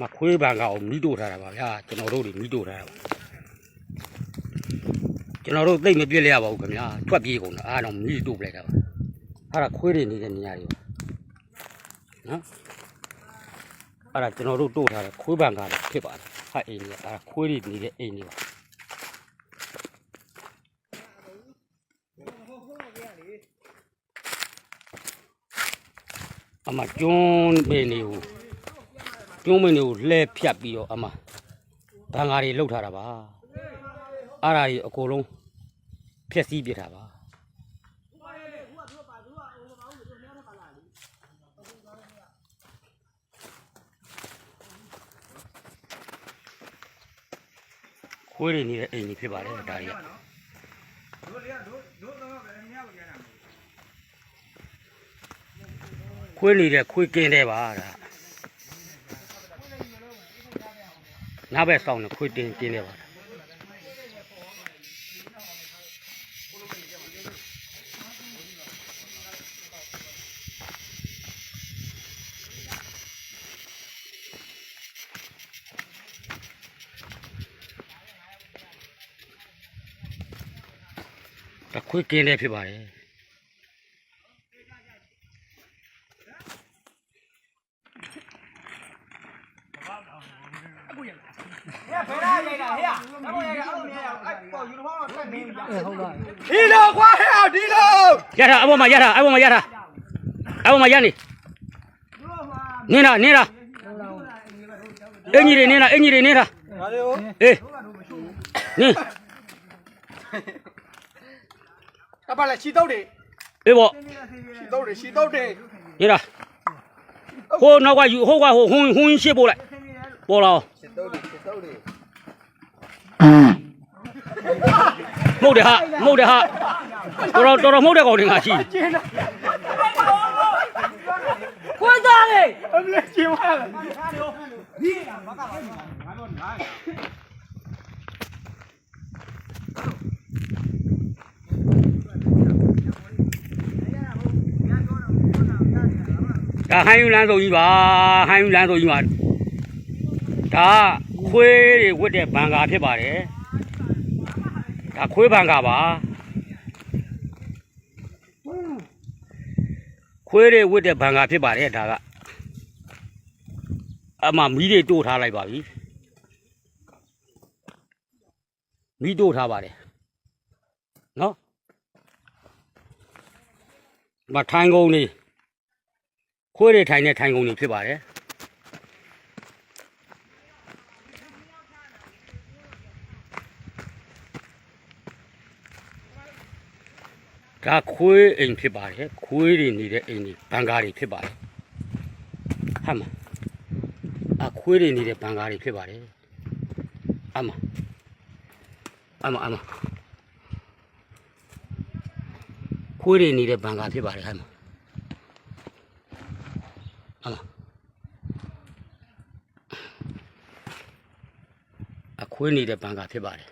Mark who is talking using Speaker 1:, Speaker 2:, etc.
Speaker 1: မခွေးဘန်ကောင်မိတို့ထားတာပါဗျာကျွန်တော်တို့တွေမိတို့ထားတာပါကျွန်တော်တို့သိမ့်မပြစ်လဲရပါဘူးခင်ဗျာထွက်ပြေးကုန်တာအားတော့မိတို့ပလိုက်တာပါအဲ့ဒါခွေးတွေနေတဲ့နေရာတွေပါနော်အဲ့ဒါကျွန်တော်တို့တို့ထားတဲ့ခွေးဘန်ကောင်ဖြစ်ပါတယ်ဟာအိမ်ကြီးအဲ့ဒါခွေးတွေနေတဲ့အိမ်ကြီးပါအမကျွန်းပင်တွေကို ကျွန်းပင်တွေကိုလှဲဖြတ်ပြီးတော့အမဘန်ကာတွေလှုပ်ထားတာပါအဲ့ဒါကြီးအကုန်လုံးဖျက်ဆီးပြစ်တာပါခွေးတွေနေတဲ့အိမ်ကြီးဖြစ်ပါတယ်ဒါကြီးက
Speaker 2: တို့လေတို့တို့တော့ပဲအများကြီးရတာ
Speaker 1: ခွေးနေတဲ့ခွေးကင်းတဲ့ပါဒါ နားဘက်ဆောင်နေခွေးတင်ကင်းတဲ့ပါဒါခွေးကင်းတဲ့ဖြစ်ပါတယ်
Speaker 2: ဟဲ့ဘယ်လာရိုက်တာဟဲ့အမေရိုက်တာအဲ့လိုမရအောင်အဲ့ပေါ်ယူနီဖောင်းတော့ဆက်နေပြီဟုတ်ပါ ဒီလိုကွာဟဲ့ဒီလို
Speaker 1: ရတာအပေါ်မှာရတာအပေါ်မှာရတာအပေါ်မှာရနေနင်းတာနင်းတာအင်ကြီးတွေနင်းတာအင်ကြီးတွေနင်းတာ
Speaker 2: ဟာလေဟို
Speaker 1: အေးနင်း
Speaker 2: အပါလေချီတုတ်တွေ
Speaker 1: အေးပေါ့
Speaker 2: ချီတုတ်တွေချီတုတ်တွေ
Speaker 1: ရတာဟိုနောက်ကယူဟိုကဟိုဟုံဟုံရှစ်ပို့လိုက်ပေါ်လာအောင်
Speaker 2: ချီတုတ်တွေချီတုတ်တွေ
Speaker 1: မှုတ်တယ်ဟာမှုတ်တယ်ဟာတော်တော်တော်တော်မှုတ်တဲ့ကောင်တွေငါရှိ
Speaker 2: ခွေးသားလေအမလေးချီပါလေ
Speaker 1: ဒါဟိုင်းယူလန်းဆုံးကြီးပါဟိုင်းယူလန်းဆုံးကြီးပါဒါ ခွေးတွေဝတ်တဲ့ဘန်ကာဖြစ်ပါတယ်ဒါခွေးဘန်ကာပါခွေးတွေဝတ်တဲ့ဘန်ကာဖြစ်ပါတယ်ဒါကအမှမီးတွေတိုးထားလိုက်ပါပြီမီးတိုးထားပါတယ်နော်မထိုင်ကုန်နေခွေးတွေထိုင်တဲ့ထိုင်ကုန်တွေဖြစ်ပါတယ် ဒါခွေးအိမ်ဖြစ်ပါတယ်ခွေးတွေနေတဲ့အိမ်တွေဘန်ကားတွေဖြစ်ပါတယ်ဟမ်မအခွေးတွေနေတဲ့ဘန်ကားတွေဖြစ်ပါတယ်အမအမအမခွေးတွေနေတဲ့ဘန်ကားဖြစ်ပါတယ်ဟမ်မအမအခွေးနေတဲ့ဘန်ကာဖြစ်ပါတယ်